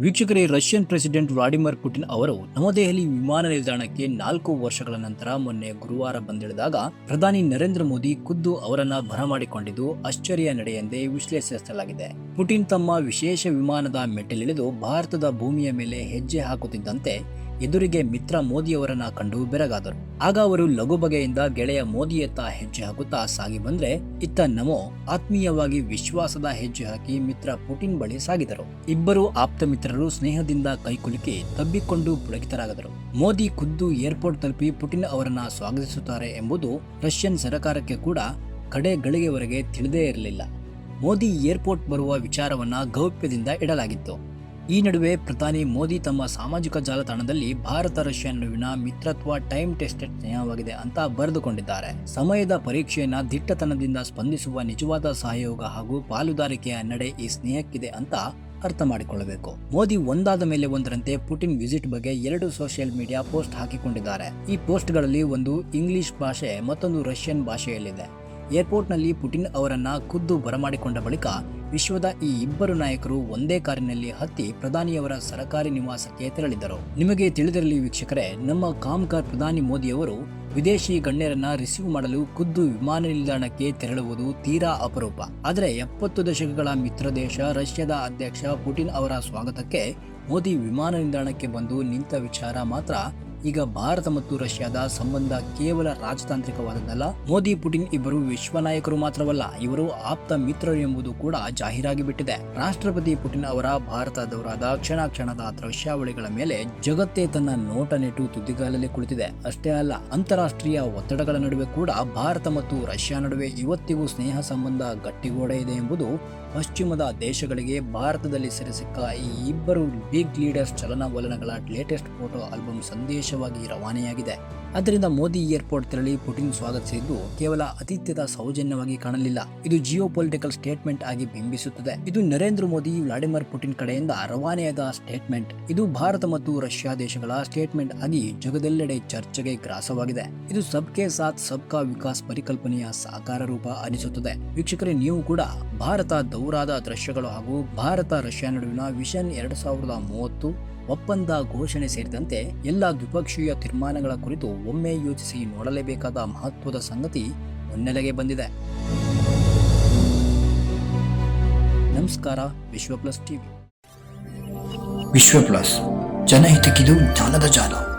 ವೀಕ್ಷಕರೇ, Russian president Vladimir Putin ಅವರು ನವದೆಹಲಿ ವಿಮಾನ ನಿಲ್ದಾಣಕ್ಕೆ ನಾಲ್ಕು ವರ್ಷಗಳ ನಂತರ ಮೊನ್ನೆ ಗುರುವಾರ ಬಂದಿಳಿದಾಗ ಪ್ರಧಾನಿ ನರೇಂದ್ರ ಮೋದಿ ಖುದ್ದು ಅವರನ್ನ ಬರಮಾಡಿಕೊಂಡಿದ್ದು ಆಶ್ಚರ್ಯ ನಡೆಯೆಂದೇ ವಿಶ್ಲೇಷಿಸಲಾಗಿದೆ. ಪುಟಿನ್ ತಮ್ಮ ವಿಶೇಷ ವಿಮಾನದ ಮೆಟ್ಟಿಲಿಳಿದು ಭಾರತದ ಭೂಮಿಯ ಮೇಲೆ ಹೆಜ್ಜೆ ಹಾಕುತ್ತಿದ್ದಂತೆ ಎದುರಿಗೆ ಮಿತ್ರ ಮೋದಿಯವರನ್ನ ಕಂಡು ಬೆರಗಾದರು. ಆಗ ಅವರು ಲಘು ಬಗೆಯಿಂದ ಗೆಳೆಯ ಮೋದಿಯತ್ತ ಹೆಜ್ಜೆ ಹಾಕುತ್ತಾ ಸಾಗಿ ಬಂದ್ರೆ, ಇತ್ತ ನಮೋ ಆತ್ಮೀಯವಾಗಿ ವಿಶ್ವಾಸದ ಹೆಜ್ಜೆ ಹಾಕಿ ಮಿತ್ರ ಪುಟಿನ್ ಬಳಿ ಸಾಗಿದರು. ಇಬ್ಬರು ಆಪ್ತ ಮಿತ್ರರು ಸ್ನೇಹದಿಂದ ಕೈಕುಲುಕಿ ತಬ್ಬಿಕೊಂಡು ಪುಳಕಿತರಾಗದರು ಮೋದಿ ಖುದ್ದು ಏರ್ಪೋರ್ಟ್ ತಲುಪಿ ಪುಟಿನ್ ಅವರನ್ನ ಸ್ವಾಗತಿಸುತ್ತಾರೆ ಎಂಬುದು ರಷ್ಯನ್ ಸರಕಾರಕ್ಕೆ ಕೂಡ ಕಡೆ ಗಳಿಗೆವರೆಗೆ ತಿಳಿದೇ ಇರಲಿಲ್ಲ. ಮೋದಿ ಏರ್ಪೋರ್ಟ್ ಬರುವ ವಿಚಾರವನ್ನ ಗೌಪ್ಯದಿಂದ ಇಡಲಾಗಿತ್ತು. ಈ ನಡುವೆ ಪ್ರಧಾನಿ ಮೋದಿ ತಮ್ಮ ಸಾಮಾಜಿಕ ಜಾಲತಾಣದಲ್ಲಿ ಭಾರತ ರಷ್ಯಾ ನಡುವಿನ ಮಿತ್ರತ್ವ ಟೈಮ್ ಟೆಸ್ಟೆಡ್ ಸ್ನೇಹವಾಗಿದೆ ಅಂತ ಬರೆದುಕೊಂಡಿದ್ದಾರೆ. ಸಮಯದ ಪರೀಕ್ಷೆಯನ್ನ ದಿಟ್ಟತನದಿಂದ ಸ್ಪಂದಿಸುವ ನಿಜವಾದ ಸಹಯೋಗ ಹಾಗೂ ಪಾಲುದಾರಿಕೆಯ ನಡೆ ಈ ಸ್ನೇಹಕ್ಕಿದೆ ಅಂತ ಅರ್ಥ ಮಾಡಿಕೊಳ್ಳಬೇಕು. ಮೋದಿ ಒಂದಾದ ಮೇಲೆ ಒಂದರಂತೆ ಪುಟಿನ್ ವಿಸಿಟ್ ಬಗ್ಗೆ ಎರಡು ಸೋಷಿಯಲ್ ಮೀಡಿಯಾ ಪೋಸ್ಟ್ ಹಾಕಿಕೊಂಡಿದ್ದಾರೆ. ಈ ಪೋಸ್ಟ್ಗಳಲ್ಲಿ ಒಂದು ಇಂಗ್ಲಿಷ್ ಭಾಷೆ, ಮತ್ತೊಂದು ರಷ್ಯನ್ ಭಾಷೆಯಲ್ಲಿದೆ. ಏರ್ಪೋರ್ಟ್ನಲ್ಲಿ ಪುಟಿನ್ ಅವರನ್ನ ಖುದ್ದು ಬರಮಾಡಿಕೊಂಡ ಬಳಿಕ ವಿಶ್ವದ ಈ ಇಬ್ಬರು ನಾಯಕರು ಒಂದೇ ಕಾರಿನಲ್ಲಿ ಹತ್ತಿ ಪ್ರಧಾನಿಯವರ ಸರಕಾರಿ ನಿವಾಸಕ್ಕೆ ತೆರಳಿದರು ನಿಮಗೆ ತಿಳಿದಿರಲಿ ವೀಕ್ಷಕರೇ, ನಮ್ಮ ಕಾಮ್ಕಾರ್ ಪ್ರಧಾನಿ ಮೋದಿಯವರು ವಿದೇಶಿ ಗಣ್ಯರನ್ನ ರಿಸೀವ್ ಮಾಡಲು ಖುದ್ದು ವಿಮಾನ ನಿಲ್ದಾಣಕ್ಕೆ ತೆರಳುವುದು ತೀರಾ ಅಪರೂಪ. ಆದರೆ ಎಪ್ಪತ್ತು ದಶಕಗಳ ಮಿತ್ರ ದೇಶ ರಷ್ಯಾದ ಅಧ್ಯಕ್ಷ ಪುಟಿನ್ ಅವರ ಸ್ವಾಗತಕ್ಕೆ ಮೋದಿ ವಿಮಾನ ನಿಲ್ದಾಣಕ್ಕೆ ಬಂದು ನಿಂತ ವಿಚಾರ ಮಾತ್ರ ಈಗ ಭಾರತ ಮತ್ತು ರಷ್ಯಾದ ಸಂಬಂಧ ಕೇವಲ ರಾಜತಾಂತ್ರಿಕವಾದದ್ದಲ್ಲ ಮೋದಿ, ಪುಟಿನ್ ಇಬ್ಬರು ವಿಶ್ವ ನಾಯಕರು ಮಾತ್ರವಲ್ಲ, ಇವರು ಆಪ್ತ ಮಿತ್ರರು ಎಂಬುದು ಕೂಡ ಜಾಹೀರಾಗಿ ಬಿಟ್ಟಿದೆ ರಾಷ್ಟ್ರಪತಿ ಪುಟಿನ್ ಅವರ ಭಾರತ ದೌರಾದ ಕ್ಷಣ ಕ್ಷಣದ ದೃಶ್ಯಾವಳಿಗಳ ಮೇಲೆ ಜಗತ್ತೇ ತನ್ನ ನೋಟ ನೆಟ್ಟು ತುದಿಗಾಲಲ್ಲಿ ಕುಳಿತಿದೆ. ಅಷ್ಟೇ ಅಲ್ಲ, ಅಂತಾರಾಷ್ಟ್ರೀಯ ಒತ್ತಡಗಳ ನಡುವೆ ಕೂಡ ಭಾರತ ಮತ್ತು ರಷ್ಯಾ ನಡುವೆ ಇವತ್ತಿಗೂ ಸ್ನೇಹ ಸಂಬಂಧ ಗಟ್ಟಿಗೋಡೆ ಇದೆ ಎಂಬುದು ಪಶ್ಚಿಮದ ದೇಶಗಳಿಗೆ ಭಾರತದಲ್ಲಿ ಸೆರೆಸಿಕ್ಕ ಈ ಇಬ್ಬರು ಬಿಗ್ ಲೀಡರ್ಸ್ ಚಲನವಲನಗಳ ಲೇಟೆಸ್ಟ್ ಫೋಟೋ ಆಲ್ಬಮ್ ಸಂದೇಶವಾಗಿ ರವಾನೆಯಾಗಿದೆ. ಆದ್ದರಿಂದ ಮೋದಿ ಏರ್ಪೋರ್ಟ್ ತೆರಳಿ ಪುಟಿನ್ ಸ್ವಾಗತಿಸಿದ್ದು ಕೇವಲ ಅತಿಥ್ಯದ ಸೌಜನ್ಯವಾಗಿ ಕಾಣಲಿಲ್ಲ. ಇದು ಜಿಯೋ ಪೊಲಿಟಿಕಲ್ ಸ್ಟೇಟ್ಮೆಂಟ್ ಆಗಿ ಬಿಂಬಿಸುತ್ತದೆ. ಇದು ನರೇಂದ್ರ ಮೋದಿ, ವ್ಲಾಡಿಮಿರ್ ಪುಟಿನ್ ಕಡೆಯಿಂದ ರವಾನೆಯಾದ ಸ್ಟೇಟ್ಮೆಂಟ್. ಇದು ಭಾರತ ಮತ್ತು ರಷ್ಯಾ ದೇಶಗಳ ಸ್ಟೇಟ್ಮೆಂಟ್ ಆಗಿ ಜಗದೆಲ್ಲೆಡೆ ಚರ್ಚೆಗೆ ಗ್ರಾಸವಾಗಿದೆ. ಇದು ಸಬ್ಕೆ ಸಾಥ್, ಸಬ್ಕಾ ವಿಕಾಸ್ ಪರಿಕಲ್ಪನೆಯ ಸಾಕಾರ ರೂಪ ಅನಿಸುತ್ತದೆ. ವೀಕ್ಷಕರೇ, ನೀವು ಕೂಡ ಭಾರತ ದೌರಾದ ದೃಶ್ಯಗಳು ಹಾಗೂ ಭಾರತ ರಷ್ಯಾ ನಡುವಿನ ವಿಷನ್ ಎರಡು ಸಾವಿರದ ಮೂವತ್ತು ಒಪ್ಪಂದ ಘೋಷಣೆ ಸೇರಿದಂತೆ ಎಲ್ಲ ದ್ವಿಪಕ್ಷೀಯ ತೀರ್ಮಾನಗಳ ಕುರಿತು ಒಮ್ಮೆ ಯೋಚಿಸಿ ನೋಡಲೇಬೇಕಾದ ಮಹತ್ವದ ಸಂಗತಿ ಮುನ್ನೆಲೆಗೆ ಬಂದಿದೆ. ನಮಸ್ಕಾರ Vishwa plus TV. Vishwa plus ಜನಹಿತಕ್ಕಿದು ಜಾಲದ ಜಾಲ.